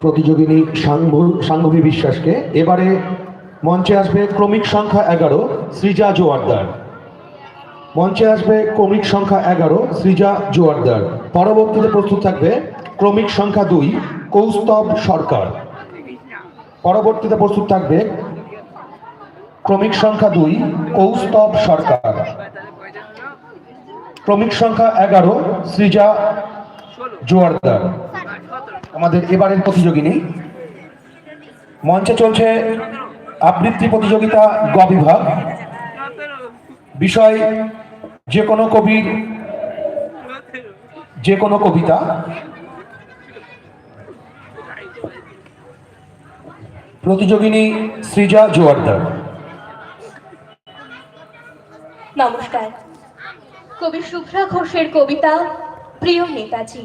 প্রতিযোগিনী সাংভু- সাংঘবী বিশ্বাসকে। এবারে মঞ্চে আসবে ক্রমিক সংখ্যা এগারো, সৃজা জোয়ারদার। মঞ্চে আসবে ক্রমিক সংখ্যা এগারো, সৃজা জোয়ারদার। পরবর্তীতে প্রস্তুত থাকবে ক্রমিক সংখ্যা দুই, কৌস্তব সরকার। পরবর্তীতে প্রস্তুত থাকবে ক্রমিক সংখ্যা দুই, কৌস্তব সরকার। ক্রমিক সংখ্যা এগারো, সৃজা জোয়ারদার। আমাদের এবারের প্রতিযোগিনী মঞ্চে চলছে আবৃত্তি প্রতিযোগিতা গ বিভাগ বিষয় যে কোনো কবির, যে কোনো কবিতা। প্রতিযোগিনী সৃজা জোয়ারদার। নমস্কার। কবি শুভ্রা ঘোষের কবিতা, প্রিয় নেতাজি।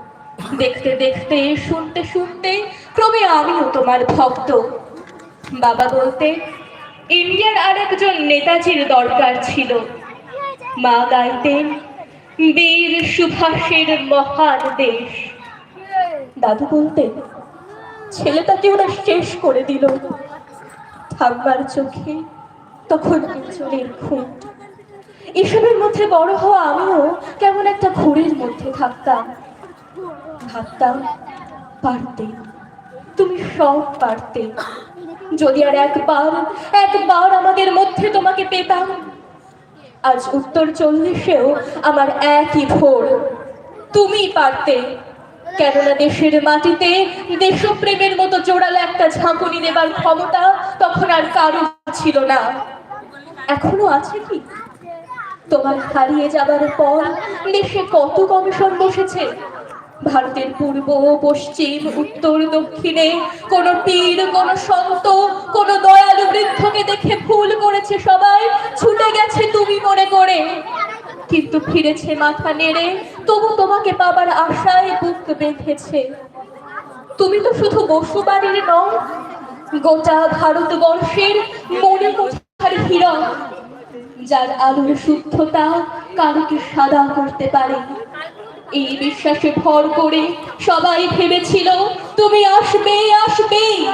দেখতে দেখতে, শুনতে শুনতে ক্রমে আমিও তোমার ভক্ত। বাবা বলতে, ইন্ডিয়ার আরেকজন নেতাজির দরকার ছিল। মা গাইতেন বীর সুভাষের মহান দেশ। দাদু বলতেন ছেলেটাকে ওরা শেষ করে দিল। ঠাম্মার চোখে তখন চলের খুঁট এসবের মধ্যে বড় হওয়া আমিও কেমন একটা ঘোরের মধ্যে থাকতাম। ভাবতাম পারতে, তুমি সব পারতে। যদি আর একবার একবার আমাদের মধ্যে তোমাকে পেতাম, আজ উত্তর চল্লিশেও আমার একই ভোর। তুমি পারতে, কেননা দেশের মাটিতে দেশপ্রেমের মতো জোড়ালো একটা ঝাঁকুনি দেবার ক্ষমতা তখন আর কারও ছিল না। এখনও আছে কি? তোমার হারিয়ে যাবার পর দেশে কত কমিশন বসেছে? ভারতের পূর্ব পশ্চিম, উত্তর, দক্ষিণে, কোন পীর, কোন সন্ত, কোন দয়ালু বৃদ্ধকে দেখে ভুল করেছে সবাই, ছুটে গেছে তুমি মনে করে। কিন্তু ফিরেছে মাথা নেড়ে, তবু তোমাকে পাবার আশায় বুক বেঁধেছে। তুমি তো শুধু বসুবাড়ির নও, গোটা ভারতবর্ষের মনে কোঠার হীরক যার আলোর শুদ্ধতা কালকে সাদা করতে পারে। এই বিশ্বাসে ভর করে সবাই ভেবেছিল, তুমি আসবে আসবে।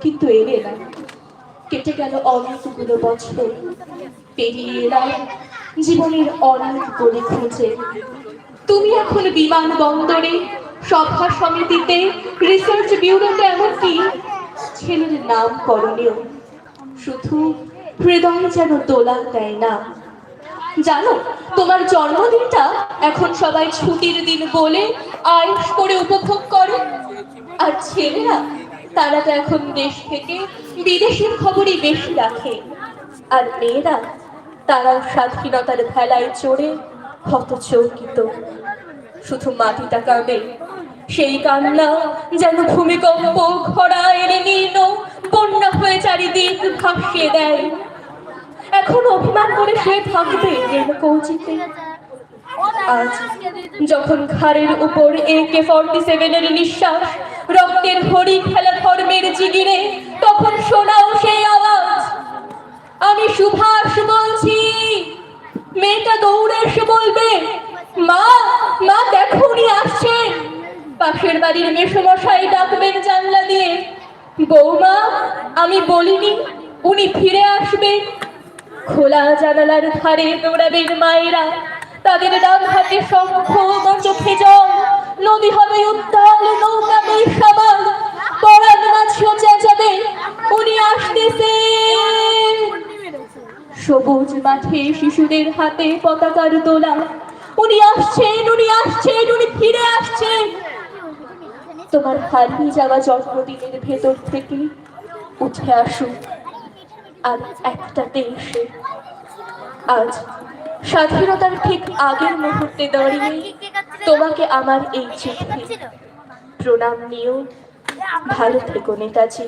কিন্তু এলে না। কেটে গেল অনেকগুলো বছর। পেরিয়ে এলাম জীবনের অনেক গলি খুঁজে। তুমি এখন বিমান বন্দরে সভা সমিতিতে, রিসার্চ ব্যুরোতে এমনকি ছেলের নাম করণীয় শুধু হৃদয় যেন দোলা দেয় না। জানো, তোমার জন্মদিনটা এখন সবাই ছুটির দিন বলে আয়ুষ করে উপভোগ করে। আর ছেলেরা, তারা তো এখন দেশ থেকে বিদেশের খবরই বেশি রাখে। আর মেয়েরা, তারাও স্বাধীনতার ভেলায় চড়ে হতচকিত শুধু মাটিটা কাঁদে, সেই কান্না যেন ভূমিকম্প খরা এনে নির্ণ বন্যা হয়ে চারিদিক ভাসিয়ে দেয়। এখন অভিমান করে শুয়ে থাকবে কৌচিতে। আজ যখন ঘাড়ের উপর একে ফর্টি সেভেনের নিঃশ্বাস, রক্তের হরি খেলা ধর্মের জিগিরে, তখন শোনাও সেই আওয়াজ। আমি সুভাষ বলছি, মেয়েটা দৌড়ে এসে বলবে, মা মা দেখো উনি আসছেন পাশের বাড়ির মেসমশাই ডাকবেন জানলা দিয়ে, বৌমা, আমি বলিনি, উনি ফিরে আসবেন খোলা জানালার ধারে দৌড়াবেন মায়েরা। তাদের ডান হাতে শঙ্খ চোখে জল। নদী হবে উত্তাল, নৌকা বৈশাবাল। পরাণ মাছিও চেঁচাবে, উনি আসতেছেন। সবুজ মাঠে শিশুদের হাতে পতাকার দোলা। উনি আসছেন উনি আসছেন, উনি ফিরে আসছেন। তোমার হারিয়ে যাওয়া জন্মদিনের ভেতর থেকে উঠে আসুক আর একটা দেশে। আজ স্বাধীনতার ঠিক আগের মুহূর্তে দাঁড়িয়ে তোমাকে আমার এই চিঠি। প্রণাম নিয়েও ভালো থেকো নেতাজি।